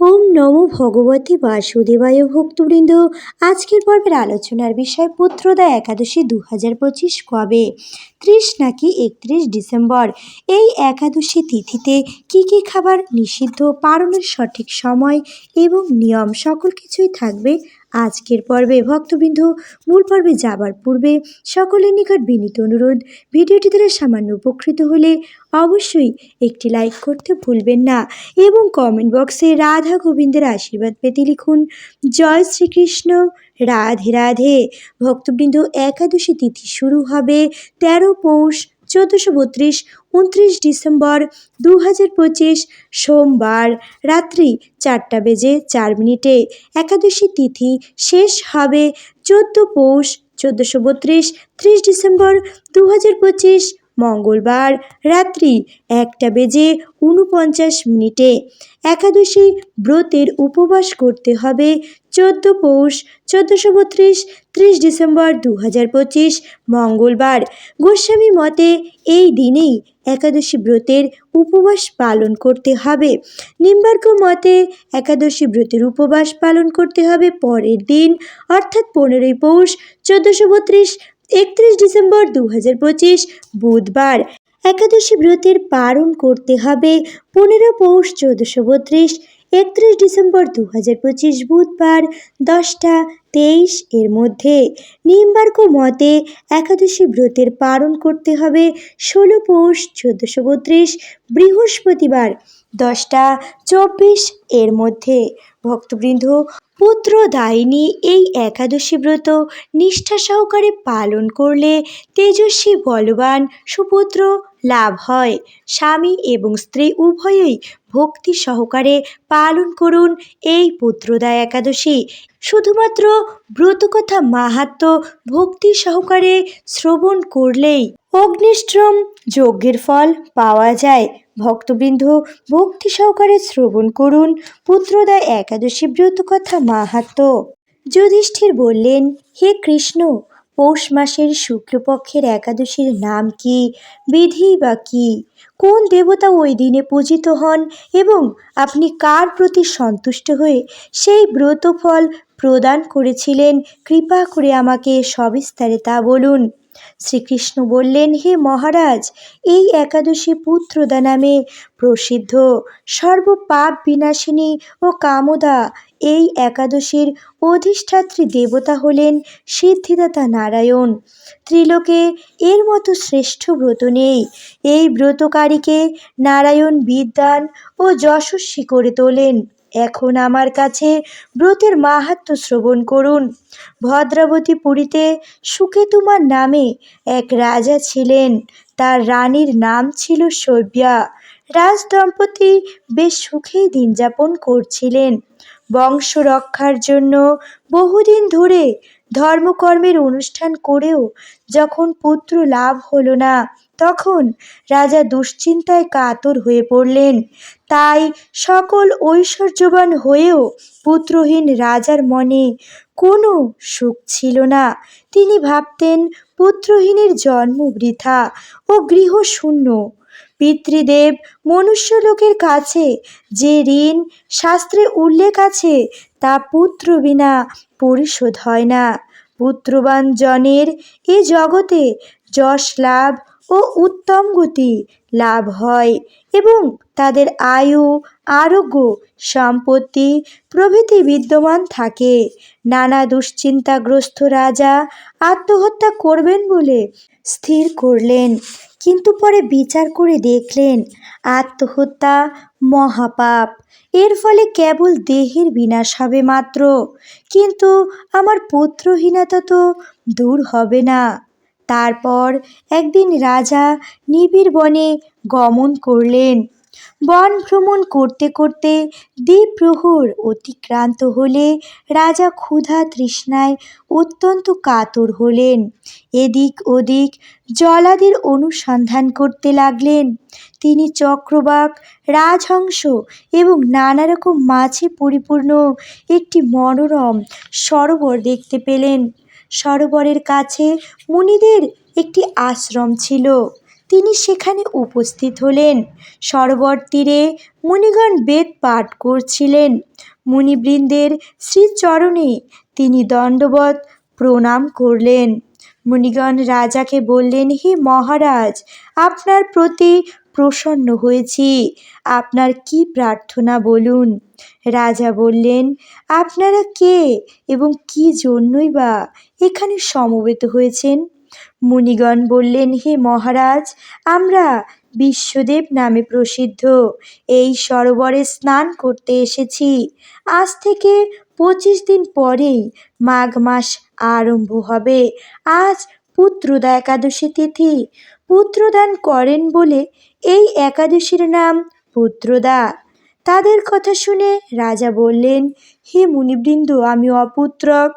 ওম নমো ভগবতী বাসুদেবায় ভক্তবৃন্দ। আজকের পর্বের আলোচনার বিষয় পুত্রদা একাদশী দু হাজার পঁচিশ কবে? ত্রিশ নাকি একত্রিশ ডিসেম্বর? এই একাদশী তিথিতে কি কি খাবার নিষিদ্ধ, পালনের সঠিক সময় এবং নিয়ম সকল কিছুই থাকবে আজকের পর্বে ভক্তবৃন্দ মূল পর্বে যাবার পূর্বে সকলের নিকট বিনীত অনুরোধ, ভিডিওটি দ্বারা সামান্য উপকৃত হলে অবশ্যই একটি লাইক করতে ভুলবেন না এবং কমেন্ট বক্সে রাধা গোবিন্দের আশীর্বাদ পেতে লিখুন, জয় শ্রীকৃষ্ণ, রাধে রাধে। ভক্তবৃন্দ একাদশী তিথি শুরু হবে তেরো পৌষ চোদ্দোশো বত্রিশ, উনত্রিশ ডিসেম্বর দু হাজার পঁচিশ, সোমবার রাত্রি চারটা বেজে চার মিনিটে। একাদশী তিথি শেষ হবে চোদ্দ পৌষ চোদ্দোশো বত্রিশ, ত্রিশ ডিসেম্বর দু হাজার পঁচিশ, মঙ্গলবার রাত্রি একটা বেজে উনপঞ্চাশ মিনিটে। একাদশী ব্রতের উপবাস করতে হবে চোদ্দ পৌষ, চোদ্দোশো বত্রিশ, ত্রিশ ডিসেম্বর দু হাজার পঁচিশ, মঙ্গলবার। গোস্বামী মতে, এই দিনেই একাদশী ব্রতের উপবাস পালন করতে হবে। নিম্বার্ক মতে, একাদশী ব্রতের উপবাস পালন করতে হবে পরের দিন, অর্থাৎ পনেরোই পৌষ, চোদ্দোশো বত্রিশ, একত্রিশ ডিসেম্বর দু হাজার পঁচিশ, বুধবার। একাদশী ব্রতের পালন করতে হবে পনেরো পৌষ, চোদ্দোশো বত্রিশ একত্রিশ ডিসেম্বর দু হাজার পঁচিশ বুধবার দশটা তেইশ এর মধ্যে। নিম্বার্ক মতে একাদশী ব্রতের পালন করতে হবে ষোলো পৌষ চোদ্দোশো বত্রিশ বৃহস্পতিবার দশটা চব্বিশ এর মধ্যে। ভক্তবৃন্দ, পুত্র, দায়িনী এই একাদশী ব্রত নিষ্ঠা সহকারে পালন করলে তেজস্বী বলবান সুপুত্র লাভ হয়। স্বামী এবং স্ত্রী উভয়ই ভক্তি সহকারে পালন করুন এই পুত্রদা একাদশী। শুধুমাত্র ব্রতকথা মাহাত্ম ভক্তি সহকারে শ্রবণ করলেই অগ্নিশ্রম যজ্ঞের ফল পাওয়া যায়। ভক্তবৃন্দ ভক্তি সহকারে শ্রবণ করুন পুত্রদা একাদশী ব্রতকথা মাহাত্ম। যুধিষ্ঠির বললেন, হে কৃষ্ণ পৌষ মাসের শুক্লপক্ষের একাদশীর নাম কি, বিধি বা কি? কোন দেবতা ওই দিনে পূজিত হন এবং আপনি কার প্রতি সন্তুষ্ট হয়ে সেই ব্রতফল প্রদান করেছিলেন? কৃপা করে আমাকে সবিস্তারে তা বলুন। শ্রীকৃষ্ণ বললেন, হে মহারাজ, এই একাদশী পুত্রদা নামে প্রসিদ্ধ সর্বপাপ বিনাশিনী ও কামদা এই একাদশীর অধিষ্ঠাত্রী দেবতা হলেন সিদ্ধিদাতা নারায়ণ। ত্রিলোকে এর মতো শ্রেষ্ঠ ব্রত নেই। এই ব্রতকারীকে নারায়ণ বিদ্যান ও যশস্বী করে তোলেন। এখন আমার কাছে ব্রতের মাহাত্ম শ্রবণ করুন। ভদ্রাবতী পুরীতে সুকেতুমার নামে এক রাজা ছিলেন। তার রানীর নাম ছিল শৈব্যা। রাজ দম্পতি বেশ সুখেই দিন যাপন করছিলেন। বংশ রক্ষার জন্য বহুদিন ধরে ধর্মকর্মের অনুষ্ঠান করেও যখন পুত্র লাভ হলো না তখন রাজা দুশ্চিন্তায় কাতর হয়ে পড়লেন। তাই সকল ঐশ্বর্যবান হয়েও পুত্রহীন রাজার মনে কোনো সুখ ছিল না। তিনি ভাবতেন, পুত্রহীনের জন্ম বৃথা ও গৃহশূন্য পিতৃদেব মনুষ্যলোকের কাছে যে ঋণ শাস্ত্রে উল্লেখ আছে, তা পুত্র বিনা পরিশোধ হয় না। পুত্রবান জনের এ জগতে যশ লাভ ও উত্তম গতি লাভ হয় এবং তাদের আয়ু, আরোগ্য, সম্পত্তি প্রভৃতি বিদ্যমান থাকে। নানা দুশ্চিন্তাগ্রস্ত রাজা আত্মহত্যা করবেন বলে স্থির করলেন, কিন্তু পরে বিচার করে দেখলেন, আত্মহত্যা মহাপাপ। এর ফলে কেবল দেহের বিনাশ হবে মাত্র, কিন্তু আমার পুত্রহীনতা তো দূর হবে না। তারপর একদিন রাজা নিবিড় বনে গমন করলেন। বন ভ্রমণ করতে করতে দ্বীপ্রহর অতিক্রান্ত হলে রাজা ক্ষুধা তৃষ্ণায় অত্যন্ত কাতর হলেন। এদিক ওদিক জলাদির অনুসন্ধান করতে লাগলেন। তিনি চক্রবাক, রাজহংস এবং নানা রকম মাছে পরিপূর্ণ একটি মনোরম সরোবর দেখতে পেলেন। সরোবরের কাছে মুনিদের একটি আশ্রম ছিল। তিনি সেখানে উপস্থিত হলেন। সরোবর তীরে মুনিগণ বেদ পাঠ করছিলেন। মুনিবৃন্দের শ্রীচরণে তিনি দণ্ডবত প্রণাম করলেন। মুনিগণ রাজাকে বললেন, হে মহারাজ, আপনার প্রতি প্রসন্ন হয়েছি। আপনার কি প্রার্থনা বলুন? রাজা বললেন, আপনারা কে এবং কি জন্যই বা এখানে সমবেত হয়েছেন? মুনিগণ বললেন, হে মহারাজ, আমরা বিশ্বদেব নামে প্রসিদ্ধ। এই সরোবরে স্নান করতে এসেছি। আজ থেকে পঁচিশ দিন পরেই মাঘ মাস আরম্ভ হবে। আজ পুত্রদা একাদশী তিথি। পুত্রদান করেন বলে এই একাদশীর নাম পুত্রদা। তাদের কথা শুনে রাজা বললেন, হে মুনিবৃন্দ, আমি অপুত্রক।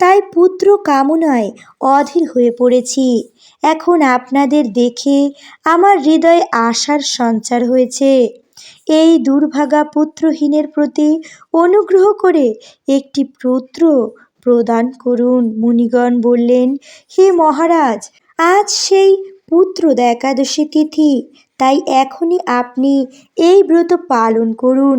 তাই পুত্র কামনায় অধীর হয়ে পড়েছি। এখন আপনাদের দেখে আমার হৃদয়ে আশার সঞ্চার হয়েছে। এই দুর্ভাগা পুত্রহীনের প্রতি অনুগ্রহ করে একটি পুত্র প্রদান করুন, মুনিগণ বললেন, হে মহারাজ, আজ সেই পুত্রদা একাদশী তিথি, তাই এখনই আপনি এই ব্রত পালন করুন।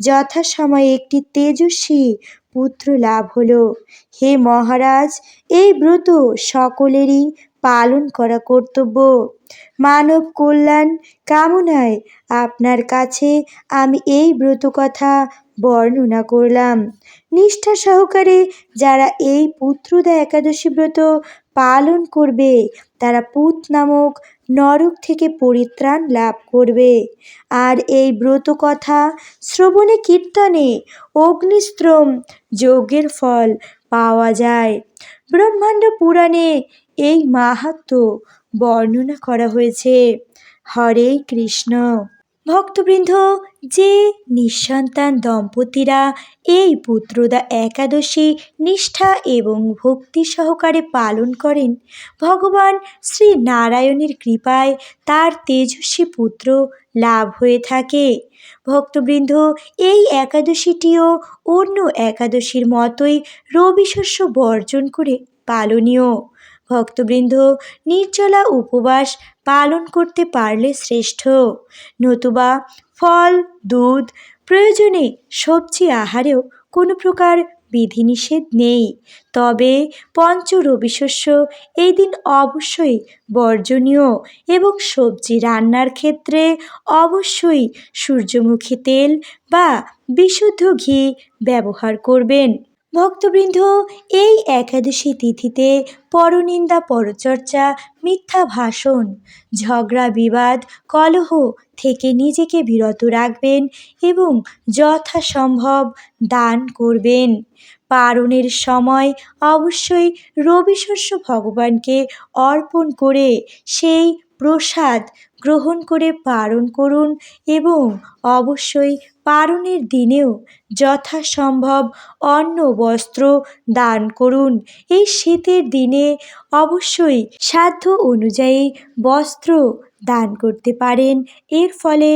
যথাসময়ে একটি তেজস্বী পুত্র লাভ হলো। হে মহারাজ, এই ব্রত সকলেরই পালন করা কর্তব্য। মানব কল্যাণ কামনায় আপনার কাছে আমি এই ব্রত কথা বর্ণনা করলাম। নিষ্ঠা সহকারে যারা এই পুত্রদা একাদশী ব্রত পালন করবে। তারা পুত নামক নরক থেকে পরিত্রাণ লাভ করবে। আর এই ব্রত কথা, শ্রবণে কীর্তনে অগ্নিস্ত্রম যজ্ঞের ফল পাওয়া যায়। ব্রহ্মাণ্ড পুরাণে এই মাহাত্ম বর্ণনা করা হয়েছে। হরে কৃষ্ণ। ভক্তবৃন্দ, যে নিঃসন্তান দম্পতিরা এই পুত্রদা একাদশী নিষ্ঠা এবং ভক্তি সহকারে পালন করেন, ভগবান শ্রী নারায়ণের কৃপায় তার তেজস্বী পুত্র লাভ হয়ে থাকে। ভক্তবৃন্দ, এই একাদশীটিও অন্য একাদশীর মতোই রবি শস্য বর্জন করে পালনীয়। ভক্তবৃন্দ, নির্জলা উপবাস পালন করতে পারলে শ্রেষ্ঠ। নতুবা ফল, দুধ, প্রয়োজনে সবজি আহারেও কোনো প্রকার বিধিনিষেধ নেই। তবে পঞ্চ রবিশস্য এই দিন অবশ্যই বর্জনীয় এবং সবজি রান্নার ক্ষেত্রে অবশ্যই সূর্যমুখী তেল বা বিশুদ্ধ ঘি ব্যবহার করবেন। ভক্তবৃন্দ, এই একাদশী তিথিতে পরনিন্দা পরচর্চা, মিথ্যা ভাষণ, ঝগড়া বিবাদ, কলহ থেকে নিজেকে বিরত রাখবেন এবং যথাসম্ভব দান করবেন। পারণের সময় অবশ্যই রবি শস্য ভগবানকে অর্পণ করে সেই প্রসাদ গ্রহণ করে পালন করুন এবং অবশ্যই পালনের দিনেও যথাসম্ভব অন্ন বস্ত্র দান করুন। এই শীতের দিনে অবশ্যই সাধ্য অনুযায়ী বস্ত্র দান করতে পারেন। এর ফলে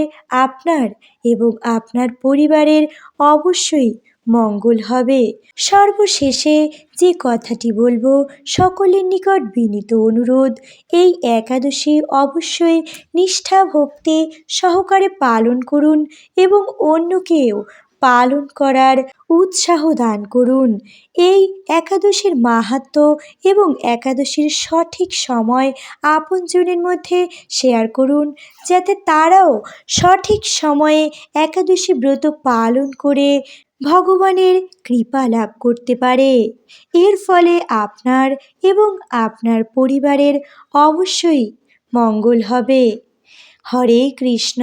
আপনার এবং আপনার পরিবারের অবশ্যই মঙ্গল হবে। সর্বশেষে যে কথাটি বলব, সকলের নিকট বিনীত অনুরোধ, এই একাদশী অবশ্যই নিষ্ঠা ভক্তি সহকারে পালন করুন এবং অন্যকেও পালন করার উৎসাহ দান করুন। এই একাদশীর মাহাত্ম এবং একাদশীর সঠিক সময় আপনজনের মধ্যে শেয়ার করুন, যাতে তারাও সঠিক সময়ে একাদশী ব্রত পালন করে ভগবানের কৃপা লাভ করতে পারে। এর ফলে আপনার এবং আপনার পরিবারের অবশ্যই মঙ্গল হবে। হরে কৃষ্ণ।